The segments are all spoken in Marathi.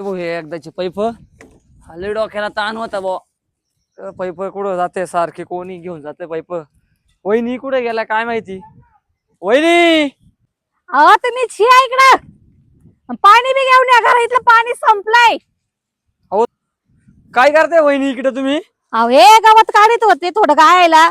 भाऊ हे एकदाची पैप हल्ले डोक्याला ताण होता बा पैप कुठं जाते सारखे कोणी घेऊन जाते पैप वहिनी कुठे गेला काय माहिती? वहिनी! अहो तुम्ही छिया इकडं. पाणी बी घेऊन या घरा इथलं पाणी संपलंय. काय करते वहिनी इकडे तुम्ही? अहो हे गावात काढीत होते थोडं गायला.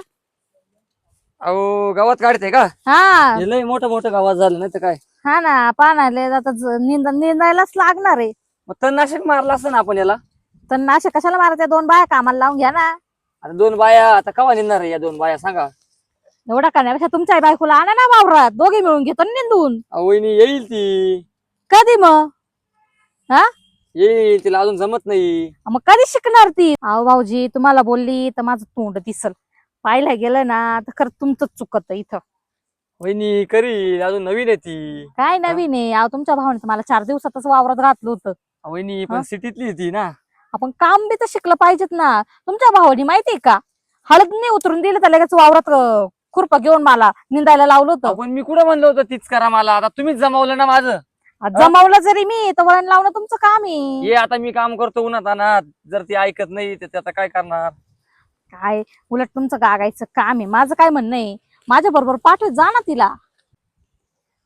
अहो गावात काढते का? हा. हे लय मोठं मोठं गावात झालं नाही तर काय? हा ना पाण्याले आता ज- निंद निंदायलाच लागणार आहे. मग तणनाशक मारलं असतं ना आपण याला? तर नाशे कशाला मारते दोन बाया कामाला लावून घ्या ना. आता दोन बाया आता कवा निघणार या दोन बाया सांगा. एवढा करण्यापेक्षा तुमच्या बायकोला आणा ना वावरात. दोघे मिळून घेतो ना निंदून. अहो, वहिनी येईल ती. कधी मग? येईल तिला अजून जमत नाही. मग कधी शिकणार ती? अहो भाऊजी तुम्हाला बोलली तर माझं तोंड दिसल. पाहिलं गेलं ना तर खरं तुमचंच चुकत इथं. वहिनी करी अजून नवीन आहे ती. काय नवीन आहे? अहो तुमच्या भावाने तर मला चार दिवसातच वावरात घातलं होतं. वहिनी हा? पण सिटीतली आहे ती ना. आपण काम बी तर शिकलं पाहिजेत ना. तुमच्या भावानी माहितीये का? हळद नाही उतरून दिलं तर लगेच वावरात अं, खुरपं घेऊन मला निंदायला लावलं होतं. आपण मी कुठं म्हणलं होतं तीच करा मला. आता तुम्हीच जमावलं ना माझं. जमावलं जरी मी तर वळण लावणं तुमचं काम आहे. ये आता मी काम करतो उन्हात अनात. जर ती ऐकत नाही तर ते आता काय करणार? काय? उलट तुमचं गागायचं काम आहे. माझं काय म्हणणं आहे? माझ्या बरोबर पाठवत जा ना तिला.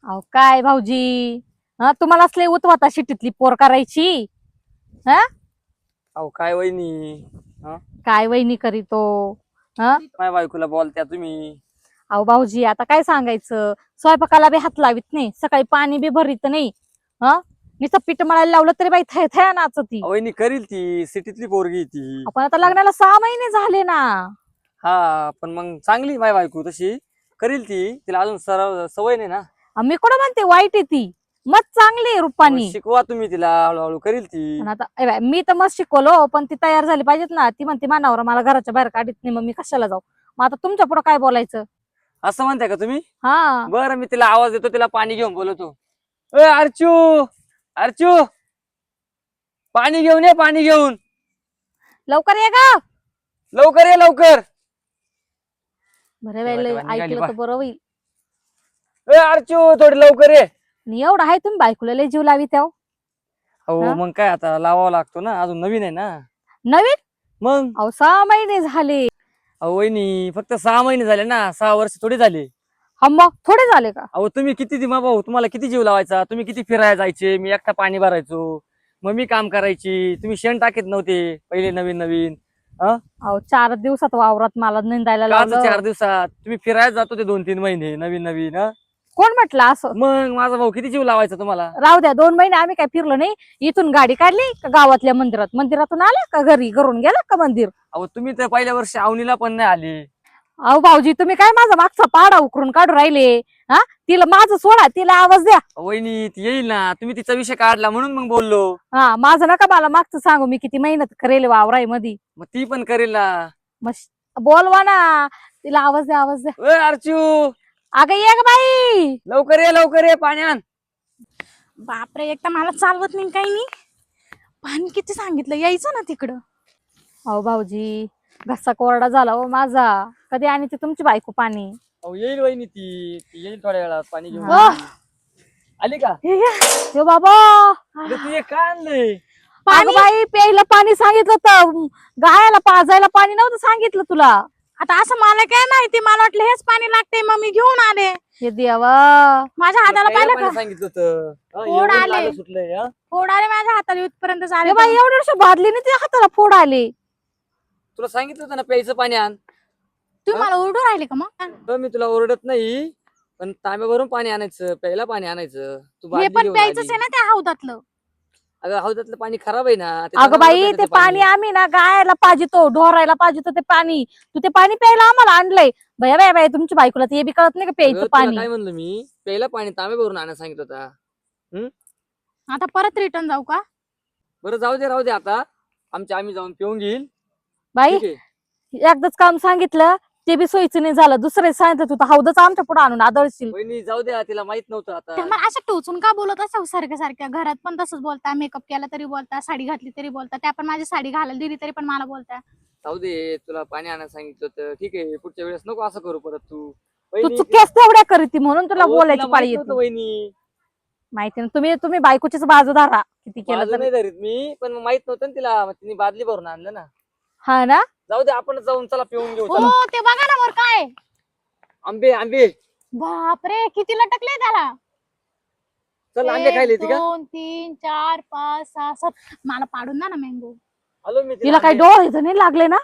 अहो काय भाऊजी? हा तुम्हाला असले उतवाता शिटीतली पोर करायची. अहो काय वहिनी? काय वहिनी करीतो? हा? माझ्या बायकोला बोलत्या तुम्ही. अहो भाऊजी आता काय सांगायचं? स्वयंपाकाला बी हात लावित नाही. सकाळी पाणी बी भरीत नाही. हा? नुसतं पीठ मळायला लावलं तरी बाई थय थया नाचती. अहो, वहिनी करील ती. सिटीतली पोरगी ती. आपण आता लग्नाला सहा महिने झाले ना. हा पण मग चांगली माझी बायको तशी. करील ती. तिला अजून सराव सवय नाही ना. मी कुठं म्हणते वाईट आहे ती. मग चांगली आहे रूपानी. मग शिकवा तुम्ही तिला हळूहळू करील ती. पण आता ए मी तर मस्त शिकवलो पण ती तयार झाली पाहिजेत ना. ती म्हणते मानावर मला घराच्या बाहेर काढत नाही मग मी कशाला जाऊ? मग आता तुमच्यापुढे काय बोलायचं? असं म्हणताय का तुम्ही? हा. बरं मी तिला आवाज देतो तिला पाणी घेऊन बोलवतो. ए अर्चू! अर्चू! पाणी घेऊन ये पाणी घेऊन. लवकर ये गा. लवकर ये लवकर. बरं बाई, लय तेव्हा निघाली ऐकलं बा. तर बरं होईल. ए अर्चू थोडी लवकर ये. आणि एवढं आहे तुम्ही बायकोला लय जीव लावी त्या हो? मग काय आता लावावा लागतो ना अजून नवीन आहे ना. नवीन? मग? अहो सहा महिने झाले. अहो वहिनी फक्त सहा महिने झाले ना सहा वर्ष थोडी झाले. हा मग थोडे झाले का? अहो तुम्ही किती दिमा भाऊ तुम्हाला किती जीव लावायचा? तुम्ही किती फिरायला जायचे? मी एकटा पाणी भरायचो. मग मी काम करायची. तुम्ही शेण टाकीत नव्हते पहिले नवीन नवीन. अहो चार दिवसात वावरात मला निंदायला काच चार दिवसात? तुम्ही फिरायला जातो ते दोन तीन महिने नवीन नवीन हं? कोण म्हटलं असं? मग माझा भाऊ किती जीव लावायचा तुम्हाला? राहू द्या दोन महिने आम्ही काय फिरलो नाही. इथून गाडी काढली का गावातल्या मंदिरात? मंदिरातून आले का घरी घरून गेला का मंदिर? अहो तुम्ही तर पहिल्या वर्षी आवनीला पण नाही आले. अहो भाऊजी तुम्ही काय माझा मागचा पाडा उकरून काढू राहिले? हा? तिला माझं सोडा तिला आवाज द्या. वहिनी ती येईल ना. तुम्ही तिचा विषय काढला म्हणून मग बोललो. हा माझं नका मला मागचं सांगू. मी किती मेहनत करेल वावरायमध्ये मग ती पण करेल ना. मग बोलवा ना. तिला आवाज द्या आवाज द्या. ए अर्चू! अगं ये ग बाई. लवकर ये लवकर ये पाण्यान. बापरे एकटा मला चालवत नाही काही नाही पाणी किती सांगितलं यायचं ना तिकडं. अहो भाऊजी घसा कोरडा झाला हो माझा. कधी आणि ते तुमची बायको पाणी? अहो येईल वहिनी ती. ती येईल थोड्या वेळात पाणी घेऊन. हा. आली का? यो बाबा. अगं तू एक काय आणलंय? अगं बाई प्यायला पाणी सांगितलं होतं गायाला पाजायला पाणी नव्हतं सांगितलं तुला. आता असं मला काय माहिती मला वाटलं हेच पाणी लागते मग मी घेऊन आले. हे देवा. माझ्या हाताला तुला पाहिलं का? पाणी सांगितलं होतं. हं, फोड एवढं आले. फोड आले माझ्या हाताला इथपर्यंत झाले बाई एवढ्या बादलीने तुझ्या हाताला फोड आले. तुला सांगितलं होतं ना प्यायचं पाणी आण. तुम्ही मला ओरडू राहिले का मग? मी तुला ओरडत नाही पण तांब्यावरून पाणी आणायचं प्यायला पाणी आणायचं. तू हे बादली पण प्यायचंच आली. आहे ना त्या हौदातलं. अगं हौदातलं पाणी खराब आहे ना ते अगं बाई ते पाणी. आम्ही ना गायला पाजितो ढोरायला पाजितो ते पाणी. तू ते पाणी प्यायला आम्हाला आणलंय. भया बाय बाय तुमची बायकोला ते बी कळत नाही का अगं, प्यायचं तुला पाणी? काय म्हणलं मी? प्यायला पाणी तांब्यावरून आणायला सांगितलं होता. आता परत रिटर्न जाऊ का? बरं जाऊ दे राहू दे आता. आमच्या आम्ही जाऊन पिऊन घेईल. बाई ठीक आहे. एकदाच काम सांगितलं ते बी सोयीचं नाही झालं दुसरे सांगितलं तू तर हौदच आमच्या पुढे आणून आदळशील. वहिनी जाऊ द्या तिला माहीत नव्हतं आता. मला अशा टोचून का बोलत असं सारख्या सारख्या घरात पण तसंच बोलता मेकअप केला तरी बोलता साडी घातली तरी बोलता त्या पण माझी साडी घालायला दिली तरी पण मला बोलता. जाऊ दे तुला पाणी आणायला सांगितलं होतं ठीक आहे पुढच्या वेळेस नको असं करू परत तू. तू वहिनी, चुकीस तेवढ्या करीती म्हणून तुला अहो, बोलायची तिला पाळी माहीत येते नव्हतं वहिनी. माहिती ना तुम्ही तुम्ही बायकोचीच बाजू धरा किती केलं बाजू तर. नाही धरीत मी पण माहीत नव्हतं ना तिला मग तिने बादली भरून आणलं ना. हा ना? जाऊ दे आपण जाऊन चला पिऊन घेऊ चला. हो ते बघा ना वर काय. आंबे आंबे. बापरे किती लटकले त्याला. चल आंबे एक, खायले ती का? दोन तीन चार पाच सहा सात. मला पाडून द्या ना मँगो आलो मी तिला काही आंबे. डोळे नाही लागले ना?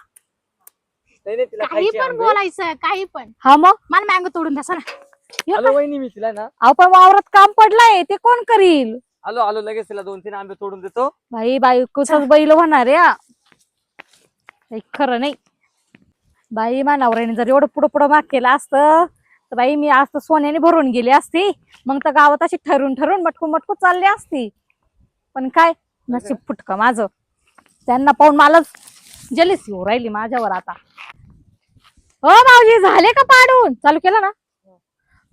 नाही नाही तिला काही खायचे पण आंबे. बोलायचं काही पण. हा मग? मला मँगो तोडून द्या चला. आलो वहिनी मी तिला ना. अहो पण वावरात काम पडलंय ते कोण करील? आलो आलो लगेच तिला दोन तीन आंबे तोडून देतो. बाई बायकोच बैल होणार या काही खरं नाही. बाई मा नवऱ्याने जर एवढं पुढं पुढं माग केलं असतं तर बाई मी आज तर सोन्याने भरून गेली असती. मग तर गावात अशी ठरून ठरून मटकून मटकून चालली असती. पण काय? नशीब फुटक माझं. त्यांना पाहून मलाच जलीस येऊ राहिली माझ्यावर आता. हो भाऊजी झाले का पाडून? चालू केलं ना?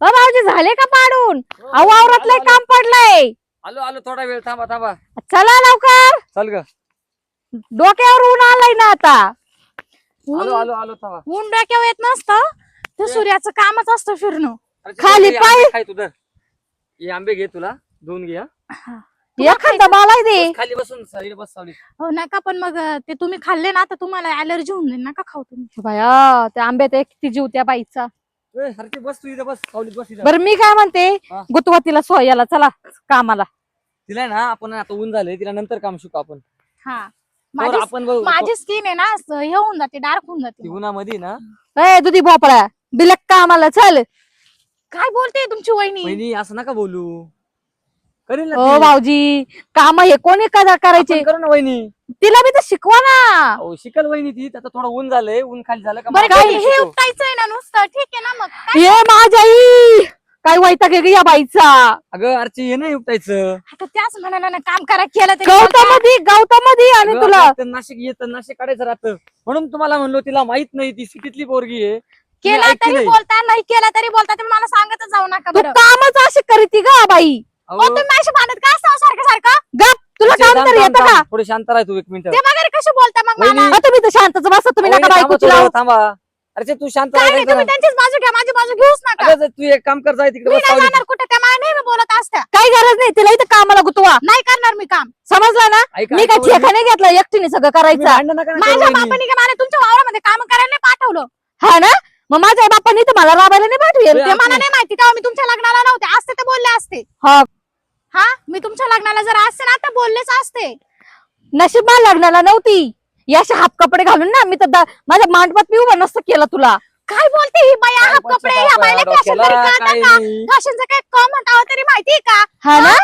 हो भाऊजी झाले का पाडून? अहो वावरात लय काम पडलंय. आलो आलो थोडा वेळ थांबा थांबा. चला लवकर. चल ग. डोक्यावर ऊन आलंय ना आता. आलो आलो आलो थांबा ऊन डोक्यावर येत नसतं. ते सूर्याचं कामच असतं फिरणं. अरे खाली पाय. आंबे खाय तुझं हे आंबे घे तुला दोन घे हा. एखादा मला दे. बस खाली बसून साईड बस सावली हो नका पण मग अं, ते तुम्ही खाल्ले ना तर तुम्हाला अलर्जी होऊन जाईल. नका खाऊ तुम्ही. बाया त्या आंब्यात एक किती जीव त्या बाईचा. ए, अरे ते बस तू इथं बस सावलीत बस इथं. बरं मी काय म्हणते? हा. गुतवातीला सोयाला चला कामाला. तिला आहे ना आपण आता ऊन झालंय तिला नंतर काम शिकू आपण. हा. माझी आपण बघू. माझी स्किन आहे ना असं हे होऊन जाते डार्क होऊन ती जाते. उन्हामध्ये ना. ए दुधी भोपळा बिलक कामाला चल. काय बोलते तुमची वहिनी? वहिनी असं नका बोलू. करेल ना हो ती. भाऊजी काम हे कोणी कदा करायचे? आपण करू ना वहिनी. तिला बी तर शिकवा ना. अहो शिकल वहिनी ती आता थोडं ऊन झालंय ऊन खाली झालं का बरं मग काय आपण हे शिकू. उपटायचंय ना नुसतं ठीक आहे ना मग? काय? ये माझ्या आई! काय वैताग आहे ग या बाईचा? अगं अर्ची हे नाही उपटायचं आता त्याच म्हणाला ना काम करा केलं तरी बोलता. गवतामध्ये गवतामध्ये आणि अगं, तुला. नाशिक येत नाशिक काढायचं राहतं. म्हणून तुम्हाला म्हणलो तिला माहीत नाही ती सिटीतली पोरगी आहे. केला तरी नाही. बोलता नाही केला तरी बोलता तुम्ही मला सांगतच जाऊ नका तू बरं. कामच अशी करीती ग बाई. अहो, हो तुम्ही माझ्या भांडत काय असता सारखं सारखं गप तुला अर्ची, काम थांब, तरी थांब, येतं का? थांब. थोडी शांत राह तू एक मिनिट. ते वगैरे कसे बोलता मग मला? वहिनी, अ, तुम्ही तर शांतच बसा तुम्ही नका बायकोची लावू. थांबा. अरे तू शांत काय नाही. तुम्ही त्यांचीच बाजू घ्या माझी बाजू घेऊच नका. तू एक काम कर जाय तिकडे मी नाही. जाणार कुठे त्या नेहमी बोलत असत्या. काही गरज नाही तिला इथं कामाला गुतवा. नाही करणार मी काम. समजलं ना? ऐका, मी काय. ठेका नाही घेतलं एकटीने सगळं करायचं. माझ्या. बापाने का मला तुमच्या वावरामध्ये काम करायला नाही पाठवलं? हा ना? मग माझ्या बापाने तर मला राबायला नाही पाठवेल. ते ते मला नाही माहिती तेव्हा मी तुमच्या लग्नाला नव्हते असते तर बोलले असते. हा. हा? मी तुमच्या लग्नाला जर असते ना तर बोललेच असते. नशीब मला लग्नाला नव्हती. या अशा हाफ कपडे घालून ना मी तर दा- माझ्या मांडपात मी उभं नसतं केलं तुला. काय बोलते ही बाई? हाफ कपडे ह्या बाईला फॅशन काय का? नाही. फॅशनचं काय तरी माहितीये का? हा ना?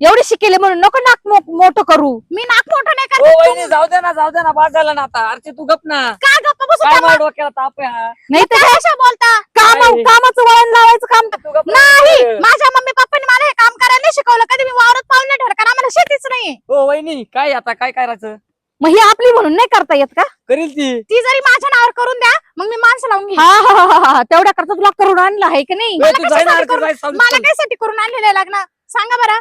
एवढी शिकेले म्हणून नको नाक मो- मोठं करू. मी नाक मोठं नाही ओ, करत वहिनी जाऊ दे ना जाऊ दे ना बाद झाला ना आता. अर्चे तू गप ना. काय गप्प बसू? काय त्या माझ्या डोक्याला ताप आहे हा? नाही तर काय बोलता? काम? कामाचं वळण लावायचं काम तू गप नाही. ना. माझ्या मम्मी पप्पांनी मला हे काम करायला नाही शिकवलं. कधी मी वावरात पाऊल नाही ठेवलं कारण आम्हाला शेतीच नाहीये. हो वहिनी काय आता? काय करायचं? मग ही आपली म्हणून नाही करता येत का? करील ती. ती जरी माझ्या नावावर करून द्या मग मी माणसं लावून घेईन. हा हा हा, हा हा. तेवढ्या करता तुला करून आणलं आहे की नाही? ए, तू जाय ना कशासाठी अर्चे, करून- मला आणलेलं आहे लग्न? सांगा बरं.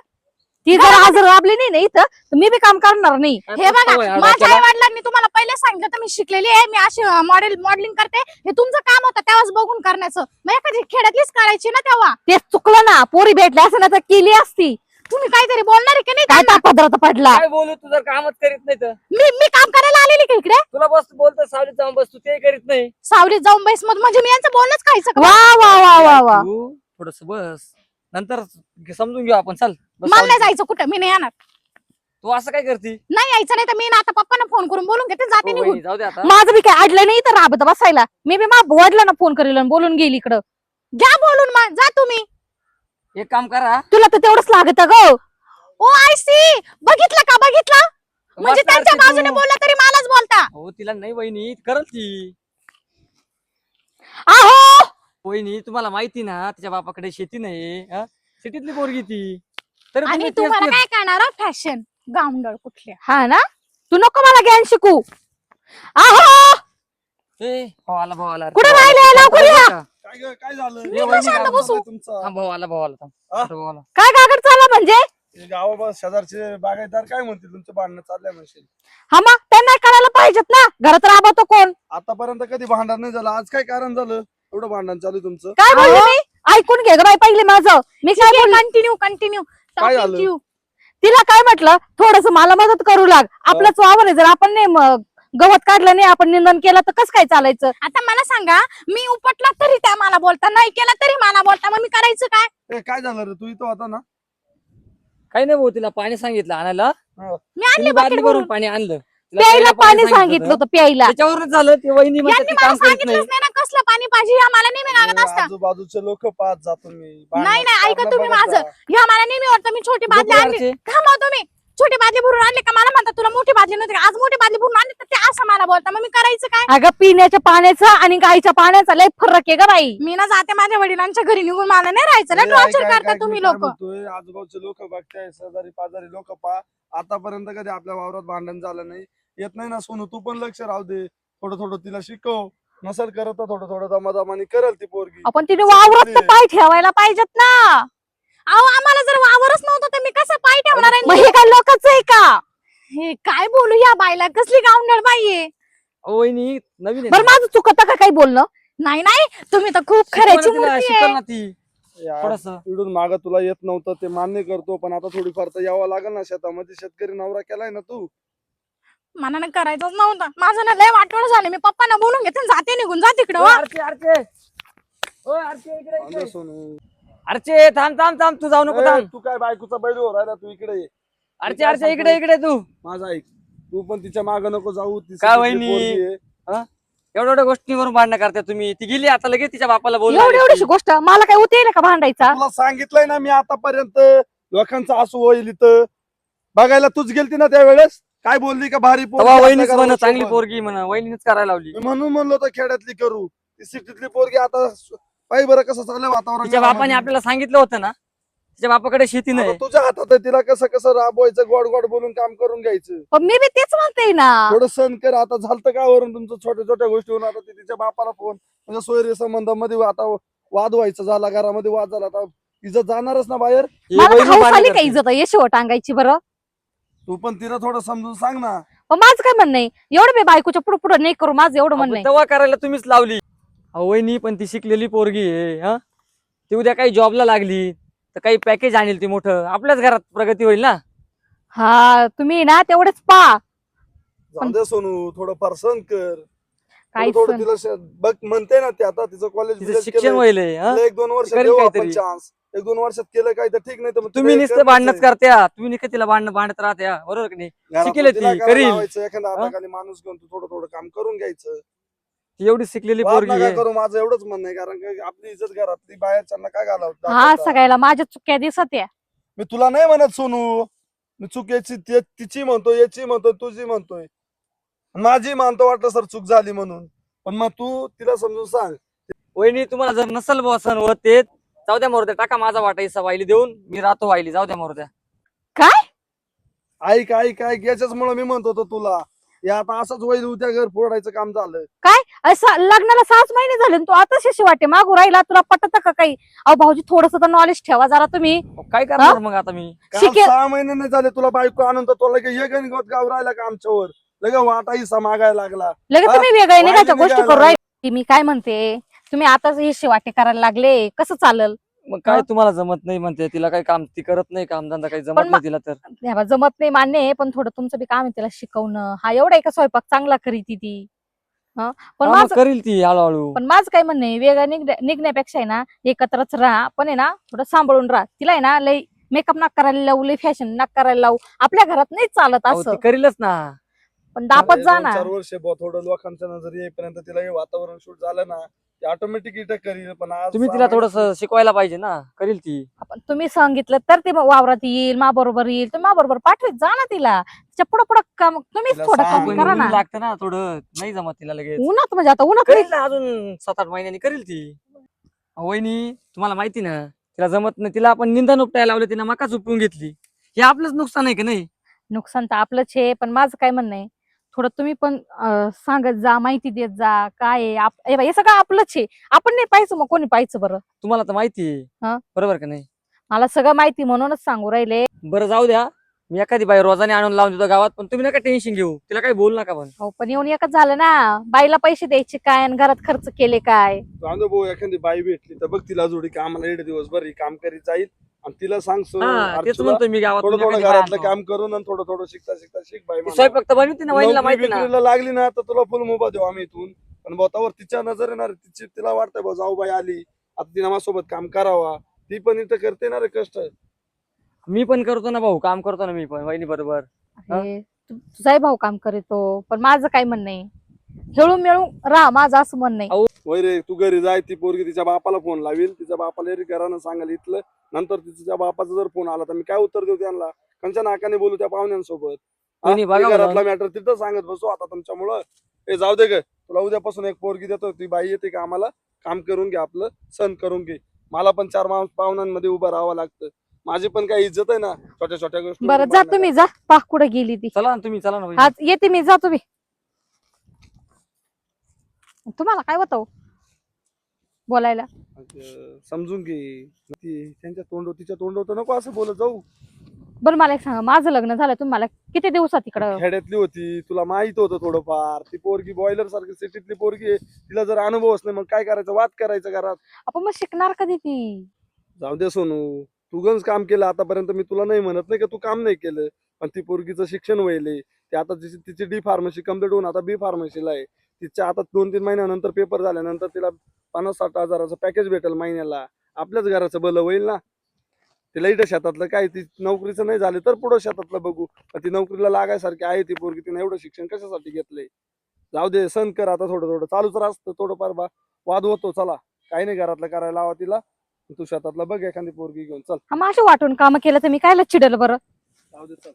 ती जर आज राबली नाही ना इथं तर मी बी काम करणार नाही. हे तू बघा सवय आहे माझ्या. आई वडिलांनी तुम्हाला पहिले सांगितलं तर मी शिकलेली आहे मी अशी मॉडेल मॉडेलिंग करते. हे तुमचं काम होतं तेव्हाच बघून करण्याचं. मग एखादी खेड्यातलीच करायची ना तेव्हा. ते चुकलं ना पोरी भेटल्या असं ना तर केली असती. तुम्ही काहीतरी बोलणार आहे की नाही काय त्यांना? पदरात पडला? काय बोलू तू जर कामच करीत नाही तर. मी मी काम करायला आलेली का इकडे? तुला बस बोलतो सावलीत जाऊन बस तू ते करीत नाही. सावलीत जाऊन बैस मग म्हणजे मी यांचं बोलणंच खायचं का? वा वा वा वा वा. तू थोडस बस. नंतर समजून घेऊ आपण चल. बस मला नाही सावलीत. जायचं कुठं मी नाही येणार. तू असं काय करती? नाही यायचं नाही तर मी ना आता पप्पांना फोन करून बोलून घेते जाते हो, निघून. वहिनी, जाऊ दे आता. माझं बी काय अडलं नाही तर राबत बसायला. मी बी मा वडिलांना फोन करेल आणि बोलून गेली इकडं. घ्या बोलून मग जा तुम्ही. एक काम करा. तुला तर तेवढंच लागत ग ओ आय सी बघितलं का बघितलं? म्हणजे त्यांच्या तू. बाजूने बोलला तरी मलाच बोलता. हो तिला नाही वहिनी करल ती. आहो! वहिनी तुम्हाला माहिती ना तिच्या बापाकडे शेती नाही हा? सिटीतली पोरगी ती. तरी आणि तुम्ही तेच- तुम्हाला तेच- काय करणार फॅशन गावंडळ कुठल्या हा ना? तू नको मला ज्ञान शिकू. आहो! ए, कुठे राहिले? लवकर या. काय ग- काय झालं? ये मी वहिनी शांत गाव- बसू. तुमचा. थांब भाऊ आला भाऊ आला थांब हा? भाऊ आला काय कागड चालला म्हणजे? गावा शेजारचे बागायतदार काय म्हणतील? तुमचं भांडणं चाललंय म्हणशील. हा मग त्यांना करायला पाहिजेत ना. घरात राबवतो कोण? आतापर्यंत कधी भांडण नाही झालं. आज काय कारण झालं? एवढं भांडण चालू आहे तुमचं. काय बोलले मी? ऐकून घे ग बाई पहिले माझं. मी काय बोलले? कंटिन्यू कंटिन्यू काय झालं? तिला काय म्हटलं? थोडस मला मदत करू लाग. आपलाच वावर आहे. जर आपण नाही म- गवत काढलं नाही आपण निंदन केलं तर कसं काय चालायचं? आता मला सांगा मी उपटला तरी त्या मला बोलता नाही केला तरी मला बोलता मग मी करायचं काय? ए, काय झालं रे? तू इथं होता ना? काही नाही भाऊ तिला पाणी सांगितलं आणायला. मी आणली तिने बकेट भरून भरून. पाणी आणलं. तिला प्यायला पाणी सांगितलं होतं. प्यायला. त्याच्यावरच झालं ते वहिनी म्हणते यांनी ती मला काम करत नाही सांगितलंच नाही. ना कसलं पाणी पाहिजे ह्या मला नेहमी लागत असता आजूबाजूचे लोक पाहत जातो मी नाही, नाही, ऐका तुम्ही माझं. ह्या मला नेहमी वाटतं मी छोटी बादली आणली. थांबव तुम्ही. छोटी बादली भरून आणली का? मला म्हणतात तुला मोठी बादली नव्हती का? आज मोठी बादली भरून आणली तर ते असं मला बोलता. मग मी करायचं काय? अगं पिण्याच्या पाण्याचा आणि गाईच्या पाण्याचा लय फरक आहे का बाई. मी ना जाते माझ्या वडिलांच्या घरी निघून मला नाही राहायचं. ऐक, टॉर्चर करता तुम्ही लोक. आजूबाजूचे लोक बघताय शेजारी पाजारी लोक पा आतापर्यंत कधी आपल्या वावरात भांडण झालं नाही. येत नाही ना सोनू तू पण लक्ष राहू दे. थोडं थोडं तिला शिकव. नसल करत तर थोडं थोडं दमादमानी करल ती पोरगी. आपण तिने वावरात तर पाय ठेवायला पाहिजेत ना. अहो आम्हाला जर वावरच नव्हतं तर मी कसं पाय ठेवणार मग आहे हे काय लोकच आहे का? हे काय बोलू या बायला कसली गावंडळ बाई आहे? वहिनी नवीन बरं माझं चुकत का काही बोलणं? नाही नाही तुम्ही तर खूप खऱ्याची तिला, मूर्ती शिकव आहे. ना ती. यार, थोडस. इकडून माग तुला येत नव्हतं ते मान्य करतो पण आता थोडीफार तर यावं लागेल ना शेतामध्ये. शेतकरी नवरा केलाय ना तू? मला ना करायचंच नव्हतं. माझं ना लय वाटवण झालं. मी पप्पांना बोलून घेते आणि जाते निघून. जा तिकडं हो. ओ, इकडे, इकडे. आलं सोनू. अर्चे थांब थांब थांब. तू जाऊ नको ए, थांब. तू काय बायकोचा बैल हो राहिला? तू इकडे ये. अर्चे अर्चे इकडे इकडे तू. माझा ऐक. तू पण तिच्या माग नको जाऊ ती काय वहिनी? पोरगी आहे. एवढ्या एवढ्या गोष्टीवरून भांडणं करता तुम्ही. ती गेली आता लगेच तिच्या बापाला बोल एवढी एवढीशी गोष्ट मला काय उते का भांडायचा? तुला सांगितलंय ना मी आतापर्यंत लोकांचं असू होईल इथं. बघायला तूच गेलती ना त्यावेळेस? काय बोलली का भारी पोरगी? तेव्हा आपल्या वहिनीच म्हणा घरावर चांगली. पोरगी म्हणा वहिनीच करायला लावली. मी म्हणून म्हणलो तर खेड्यातली करू. ती सिटीतली पोरगी आता पायी बरं कसं चाललंय वातावरण तिच्या बापाने. आपल्याला सांगितलं होतं ना तिच्या बापाकडे शेती नाही. आता तुझ्या हातात आहे तिला कसं कसं राबवायचं गोड गोड बोलून काम करून घ्यायचं. पण मी बी तेच म्हणते ना. थोडं सण कर आता झालतं का वरून तुमचं छोट्या छोट्या गोष्टीवरून आता ती तिच्या बापाला फोन म्हणजे सोयरी संबंधामध्ये आता वाद व्हायचा झाला घरामध्ये वाद झाला आता इज्जत जाणारच ना बाहेर? ही मला तर वहिनी हौस भांडणं आली का करते. इज्जत? येशव टांगायची बरं. तू पण तिला थोडं समजून सांग ना. पण माझं काय म्हणणं आहे? एवढं मी बायकोच्या पुढे पुढे नाही करू माझं एवढं म्हणणं आहे. तेव्हा करायला तुम्हीच लावली. अहो, वहिनी पण ती शिकलेली पोरगी आहे हा? ती उद्या काही जॉबला लागली. तर काही पॅकेज आणेल ती मोठं आपल्याच घरात प्रगती होईल ना हा तुम्ही ना तेवढेच पा जाऊ दे सोनू थोडं फार सण कर काय थोडं सण? तिला श- बघ म्हणते ना ते आता तिचं कॉलेज शिक्षण होईल हा? एक दोन वर्ष करेल देऊ आपण काहीतरी. चान्स एक दोन वर्षात केलं काय तर ठीक नाही तर मग तुम्ही तिला नुसतं भांडणच. करत्या तुम्ही नुसतं तिला भांडण भांडत राहत्या बरोबर की नाही शिकेल ती, तिला करील. लावायचं, एखादा? हाताखाली माणूस घेऊन तू थोडं थोडं काम करून घ्यायचं एवढी शिकलेली वाद पोरगी नका आहे. करू माझं एवढंच म्हणणं आहे कारण की आपली इज्जत घरातली बाहेरच्यांना काय घालावं? हा? सगळ्याला माझ्या चुक्या दिसत आहे. मी तुला नाही म्हणत सोनू. मी चूक याची ते- तिची म्हणतो याची म्हणतो तुझी म्हणतोय. माझी मानतो वाटलं सर चूक झाली म्हणून. पण मग तू तिला समजून सांग. वहिनी तुम्हाला जर नसल बसन होत ते जाऊ द्या मोरद्या टाका माझा वाटा हिस्सा वाहिली देऊन. मी राहतो वाहिली जाऊ द्या मोरद्या ऐक ऐक ऐक याच्याच मुळे मी म्हणत होतो तुला. हे आता असंच होईल उद्या घर फोडायचं काम झालं. असं लग्नाला सहाच महिने झाले आणि तू आता शिशी वाटे मागू राहिला तुला पटत का काही? अहो भाऊजी थोडस तर नॉलेज ठेवा जरा तुम्ही. अहो, काय करणार मग आता मी? काल शिकेल- सहा महिने नाही झाले तुला बायको तर तुला लगे गणगोत गाव राहिला का आमच्यावर? लगे वाटा हिस्सा मागायला लागला. लगेच हा? तुम्ही वेगळे गोष्टी निघायला करू राहिले. मी काय म्हणते तुम्ही आताच हिशी वाटे करायला लागले. कसं चालल? मग काय? तुम्हाला जमत नाही म्हणते तिला काही काम ती करत नाही कामधंदा काही जमत पण नाही तिला तर. हे बा, जमत नाही मान्य आहे पण थोडं तुमचं बी काम आहे तिला शिकवणं. हा एवढा आहे का स्वयंपाक? चांगला करी ती ती. हा? पण हा, मग माझं करील ती हळूहळू. पण माझं काय म्हणणं आहे वेगळं निघण्या- निघण्यापेक्षा आहे ना एकत्रच राहा. पण आहे ना थोडं सांभाळून राहा. तिला आहे ना लई मेकअप नाक करायला लावू लई फॅशन नाक करायला लावू. आपल्या घरात नाही चालत अहो, असं. करीलच ना. पण दापत जा ना. चार वर्ष बुवा, थोडं लोकांच्या नजर येईपर्यंत तिला हे वातावरण शूट झालं ना ऑटोमॅटिक इटक करील पण आज तुम्ही तिला थोडस शिकवायला पाहिजे ना करील ती. आपण तुम्ही सांगितलं तर ते वावरात येईल मा बरोबर येईल तुम्ही मा बरोबर पाठवत जा ना तिला. तिच्या पुढं पुढं काम तुम्हीच तिला थोडं कमी करा ऊन ना लागतं ना थोडं नाही जमत तिला लगेच. उन्हात म्हणजे आता उन्हात करील ना अजून सात आठ महिन्यांनी करील ती. वहिनी तुम्हाला माहिती ना तिला जमत नाही तिला आपण निंदा उपटायला लावलं तिने मकाच उपटून घेतली. हे आपलंच नुकसान आहे की नाही? नुकसान तर आपलंच आहे पण माझं काय म्हणणं आहे? थोडं तुम्ही पण सांगत जा माहिती देत जा काय आहे हे सगळं आपलंच आहे. आपण नाही पाहायचं मग कोणी पाहायचं बरं? तुम्हाला तर माहिती हा? आहे बरोबर का नाही? मला सगळं माहिती म्हणूनच सांगू राहिले. बरं जाऊ द्या. मी एखादी बाई रोजाने आणून लावून देतो गावात पण तुम्ही नका टेन्शन घेऊ. तिला काही बोल नका पण. हो पण येऊन एकच झालं ना बाईला पैसे द्यायचे काय आणि घरात खर्च केले काय? राहून भाऊ एखादी बाई भेटली तर बघ तिला जोडी कामाला एड दिवसभर ही काम करीत जाईल आणि तिला सांग सो, हा तेच म्हणतो मी गावात थोडं थोडं घरातलं. काम करून आणि थोडं थोडं शिकता शिकता शिक बाई म्हणा. स्वयंपाक तर बनवते ना वहिनीला नोकरी माहिती ना. बिकरीला लागली ना तर तुला फुल मोबा देऊ आम्ही इथून. पण बोतावर तिच्या नजर येणार तिची तिला वाटतंय भाऊ जाऊ बाई आली. आता तिने माझ्यासोबत काम करावा. ती पण इथं करते ना रे कष्ट. मी पण करतो ना भाऊ काम करतो ना मी पण वहिनी बरोबर. अरे, तु- तुझाही भाऊ काम करीतो पण माझं काय म्हणणं आहे खेळून मिळून राहा माझं असं म्हणणं आहे वय रे तू घरी जाय ती पोरगी तिच्या बापाला फोन लावील तिच्या बापाला रे घरानं सांगाल इथलं. नंतर तिच्या बापाचा जर फोन आला तर मी काय उत्तर देऊ त्यांना? कंच्या नाकाने बोलू त्या पाहुण्यांसोबत? हा? वहिनी बघा ते घरातला. मॅटर तिथं सांगत बसू आता तुमच्यामुळं. ए जाऊ दे ग. तुला उद्यापासून एक पोरगी देतो ती बाई येते का आम्हाला काम करून घे आपलं सण करून घे. मला पण चार माणूस पाहुण्यांमध्ये उभं राहावं लागतं. माझी पण काही इज्जत आहे ना छोट्या छोट्या गोष्टी बरं जा तुम्ही जा. पाह कुठे गेली ती. चला ना तुम्ही चला ना वहिनी. आज येते मी जा तुम्ही. तुम्हाला काय होतं हो? बोलायला. अगं, समजून घे. ती त्यांच्या तोंड तिच्या तोंड तर नको असं बोलत जाऊ. बरं मला एक सांगा माझं लग्न झालं तुम्हाला किती दिवसात तिकडं खेड्यातली होती तुला माहीत होतं थोडंफार. ती पोरगी बॉयलर सारखी सिटीतली पोरगी आहे. तिला जर अनुभवच नाही मग काय करायचं? वाद करायचं घरात. आपण मग शिकणार कधी ती? जाऊ दे सोनू. तू गंज काम केलं आतापर्यंत मी तुला नाही म्हणत. नाही का तू काम नाही केलं. पण ती पोरगीचं शिक्षण व्हायले. ते आता तिची तिची डी फार्मसी कंप्लीट होऊन आता बी फार्मसीला आहे. तिच्या आता दोन तीन महिन्यानंतर पेपर झाल्यानंतर तिला पन्नास साठ हजाराचं पॅकेज भेटेल महिन्याला. आपल्याच घराचं भलं होईल ना? तिला इथं शेतातलं काय ती नोकरीचं नाही झालं तर पुढं शेतातलं बघू. ती नोकरीला लागायसारखी आहे ती पोरगी तिने एवढं शिक्षण कशासाठी घेतलंय? जाऊ दे सण कर आता थोडं थोडं चालूच राहतं थोडंफार बा. वाद होतो चला. काही नाही घरातलं करायला लावा तिला. तू शेतातला बघ एखादी पोरगी घेऊन. चल. हा मग अशी वाटून काम केलं तर मी कायला चिडल बरं? जाऊ दे चल.